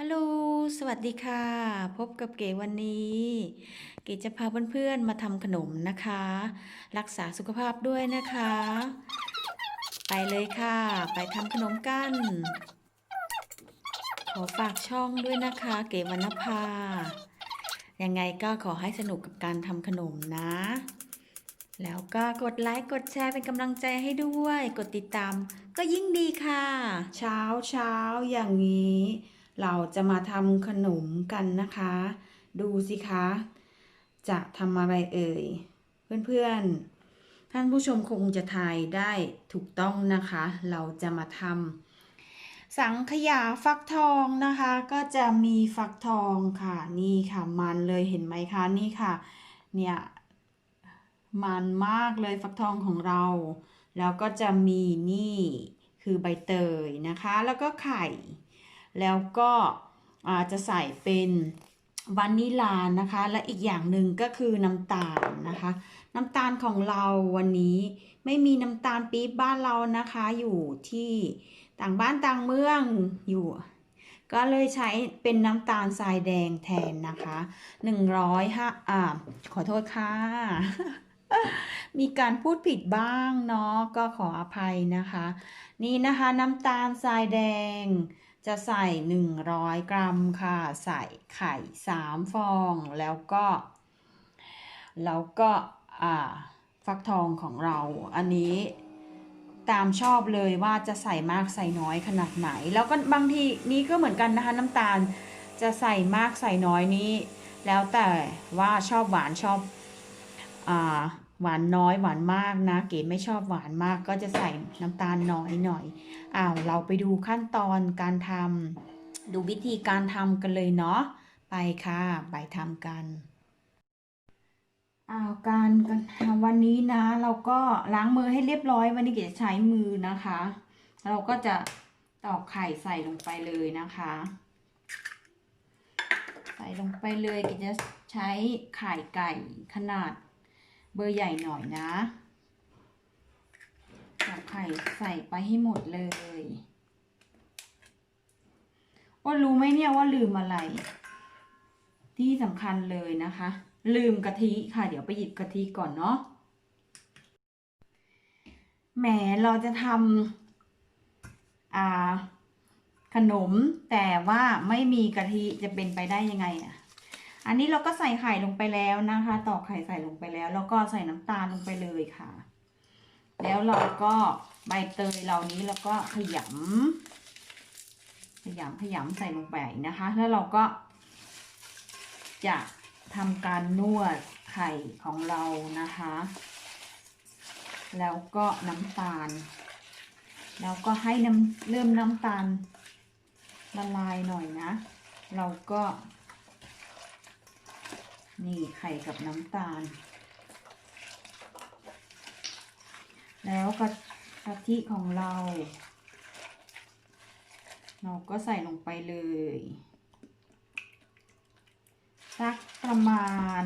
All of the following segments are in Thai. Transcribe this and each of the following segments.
ฮัลโหล สวัสดีค่ะ พบกับเก๋วันนี้ เก๋จะพาเพื่อนๆมาทำขนมนะคะ รักษาสุขภาพด้วยนะคะ ไปเลยค่ะ ไปทำขนมกัน ขอฝากช่องด้วยนะคะ เก๋วรรณภา ยังไงก็ขอให้สนุกกับการทำขนมนะ แล้วก็กดไลค์กดแชร์เป็นกำลังใจให้ด้วย กดติดตามก็ยิ่งดีค่ะ เช้าเช้าอย่างนี้ เราจะมาทำขนมกันนะคะ ดูสิคะ จะทำอะไรเอ่ย เพื่อนๆ ท่านผู้ชมคงจะทายได้ถูกต้องนะคะ เราจะมาทำสังขยาฟักทองนะคะ ก็จะมีฟักทองค่ะ นี่ค่ะมันเลยเห็นไหมคะ นี่ค่ะ เนี่ยมันมากเลยฟักทองของเรา แล้วก็จะมีนี่คือใบเตยนะคะ แล้วก็ไข่ แล้วก็จะใส่เป็นวานิลานะคะ และอีกอย่างหนึ่งก็คือน้ำตาลนะคะ น้ำตาลของเราวันนี้ไม่มีน้ำตาลปี๊บบ้านเรานะคะ อยู่ที่ต่างบ้านต่างเมืองอยู่ ก็เลยใช้เป็นน้ำตาลทรายแดงแทนนะคะ105อ่าขอโทษค่ะ มีการพูดผิดบ้างเนาะก็ขออภัยนะคะ นี่นะคะน้ำตาลทรายแดง จะใส่ 100 กรัมค่ะ ใส่ไข่ 3 ฟอง แล้วก็ แล้วก็ฟักทองของเรา อันนี้ตามชอบเลยว่าจะใส่มากใส่น้อยขนาดไหน แล้วก็บางทีนี้ก็เหมือนกันนะคะน้ำตาลจะใส่มากใส่น้อยนี้ แล้วแต่ว่าชอบหวานชอบอ่า หวานน้อยหวานมากนะ เก๋ไม่ชอบหวานมากก็จะใส่น้ำตาลน้อยหน่อยอ้าวเราไปดูขั้นตอนการทำดูวิธีการทำกันเลยเนาะไปค่ะไปทำกันอ้าวการกันวันนี้นะ เราก็ล้างมือให้เรียบร้อย วันนี้เก๋จะใช้มือนะคะ เราก็จะตอกไข่ใส่ลงไปเลยนะคะ ใส่ลงไปเลยเก๋จะใช้ไข่ไก่ขนาด เบอร์ใหญ่หน่อยนะตอกไข่ใส่ไปให้หมดเลยว่ารู้ไหมเนี่ยว่าลืมอะไร ที่สำคัญเลยนะคะ ลืมกะทิค่ะ เดี๋ยวไปหยิบกะทิก่อนเนาะแหมเราจะทำขนมแต่ว่าไม่มีกะทิจะเป็นไปได้ยังไงอะ อันนี้เราก็ใส่ไข่ลงไปแล้วนะคะ ตอกไข่ใส่ลงไปแล้ว แล้วก็ใส่น้ำตาลลงไปเลยค่ะ แล้วเราก็ใบเตยเหล่านี้เราก็ขยำขยำขยำใส่ลงไปนะคะ แล้วเราก็จะทำการนวดไข่ของเรานะคะ แล้วก็น้ำตาล แล้วก็ให้น้ำเริ่มน้ำตาลละลายหน่อยนะ เราก็ นี่ไข่กับน้ำตาล แล้วกะกะทิของเรา เราก็ใส่ลงไปเลยสักประมาณ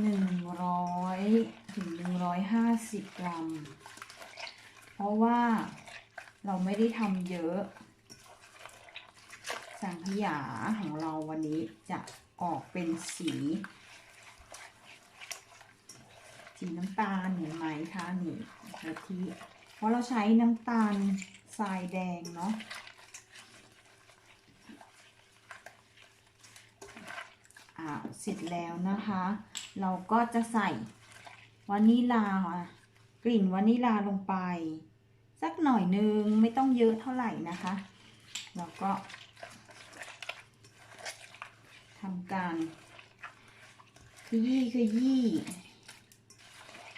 หนึ่งร้อยถึงหนึ่งร้อยห้าสิบกรัม เพราะว่าเราไม่ได้ทำเยอะ สังขยาของเราวันนี้จะ ออกเป็นสี สีน้ำตาลเห็นไหมคะนี่กะทิเพราะเราใช้น้ำตาลทรายแดงเนาะอ่าเสร็จแล้วนะคะ เราก็จะใส่วานิลากลิ่นวานิลาลงไป สักหน่อยนึงไม่ต้องเยอะเท่าไหร่นะคะ แล้วก็ ทำการขยี้ขยี้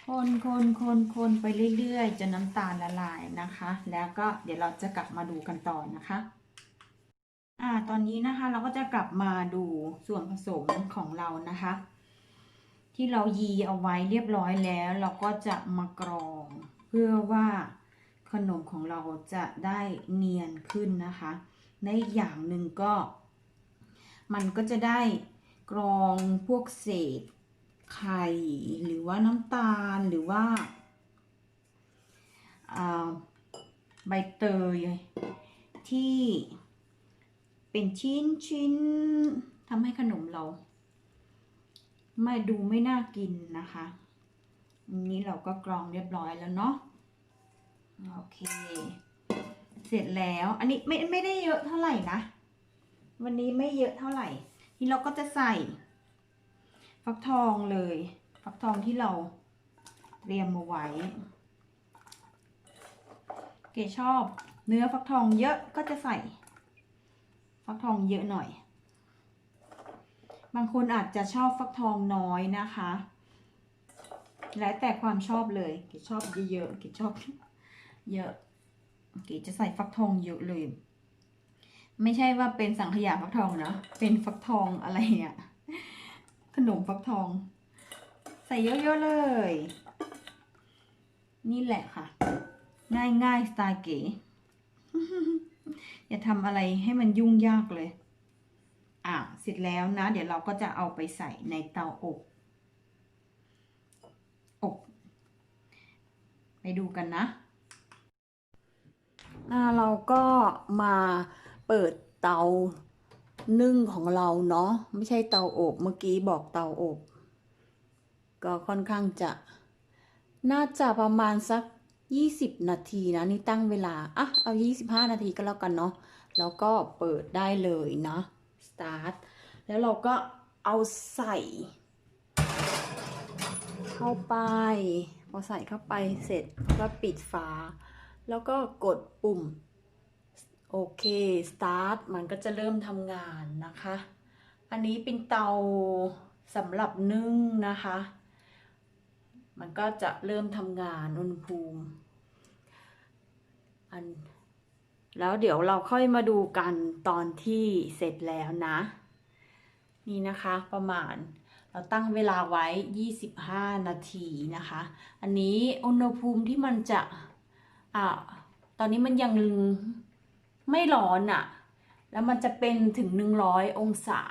คนคนคนคนไปเรื่อยๆจนน้ำตาลละลายนะคะ แล้วก็เดี๋ยวเราจะกลับมาดูกันต่อนะคะอ่าตอนนี้นะคะเราก็จะกลับมาดูส่วนผสมของเรานะคะ ที่เรายีเอาไว้เรียบร้อยแล้ว เราก็จะมากรอง เพื่อว่าขนมของเราจะได้เนียนขึ้นนะคะ ในอีกอย่างหนึ่งก็ มันก็จะได้กรองพวกเศษไข่หรือว่าน้ำตาลหรือว่าใบเตยที่เป็นชิ้นชิ้นทำให้ขนมเรา ไม่ดูไม่น่ากินนะคะนนี้เราก็กรองเรียบร้อยแล้วเนาะโอเค เสร็จแล้ว อันนี้ไม่ไม่ได้เยอะเท่าไหร่นะ วันนี้ไม่เยอะเท่าไหร่ นี่เราก็จะใส่ ฟักทองเลย ฟักทองที่เราเตรียมมาไว้ เกชอบเนื้อฟักทองเยอะก็จะใส่ ฟักทองเยอะหน่อย บางคนอาจจะชอบฟักทองน้อยนะคะ แล้วแต่ความชอบเลยเกชอบเยอะๆเกชอบเยอะเกจะใส่ฟักทองเยอะเลย ไม่ใช่ว่าเป็นสังขยาฟักทองนะเป็นฟักทองอะไรเนี่ยขนมฟักทอง ใส่เยอะๆเลย นี่แหละค่ะ ง่ายๆสไตล์เก๋อย่าทำอะไรให้มันยุ่งยากเลย อะเสร็จแล้วนะ เดี๋ยวเราก็จะเอาไปใส่ในเตาอบอบไปดูกันนะอ่าเราก็มา เปิดเตานึ่งของเราเนาะไม่ใช่เตาอบเมื่อกี้บอกเตาอบ ก็ค่อนข้างจะ น่าจะประมาณสัก 20 นาทีนะนี่ตั้งเวลาอะเอา 25 นาทีก็แล้วกันเนาะแล้วก็เปิดได้เลยนะ start แล้วเราก็เอาใส่ เข้าไป พอใส่เข้าไปเสร็จก็ปิดฝาแล้วก็กดปุ่ม โอเค start มันก็จะเริ่มทำงานนะคะ อันนี้เป็นเตาสำหรับนึ่งนะคะ มันก็จะเริ่มทำงานอุณหภูมิ อัน แล้วเดี๋ยวเราค่อยมาดูกันตอนที่เสร็จแล้วนะ นี่นะคะประมาณเราตั้งเวลาไว้ 25 นาทีนะคะ อันนี้อุณหภูมิที่มันจะอ่าตอนนี้มันยัง ไม่ร้อนอะ่ะ แล้วมันจะเป็นถึง 100 องศา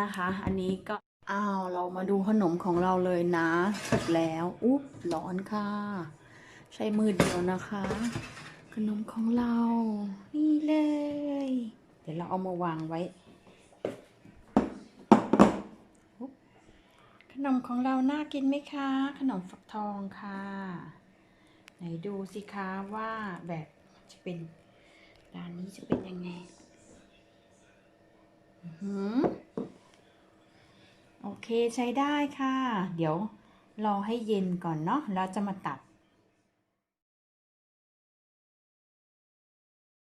นะคะ อันนี้ก็อ้าวเรามาดูขนมของเราเลยนะเสร็จแล้วอุ๊บร้อนค่ะ ใช้มือเดียวนะคะ ขนมของเรา นี่เลย เดี๋ยวเราเอามาวางไว้ ขนมของเราน่ากินไหมคะ ขนมฟักทองค่ะ ไหนดูสิคะว่าแบบจะเป็น ร้านนี้จะเป็นยังไงหือโอเคใช้ได้ค่ะ เดี๋ยวรอให้เย็นก่อนเนาะแล้วจะมาตัด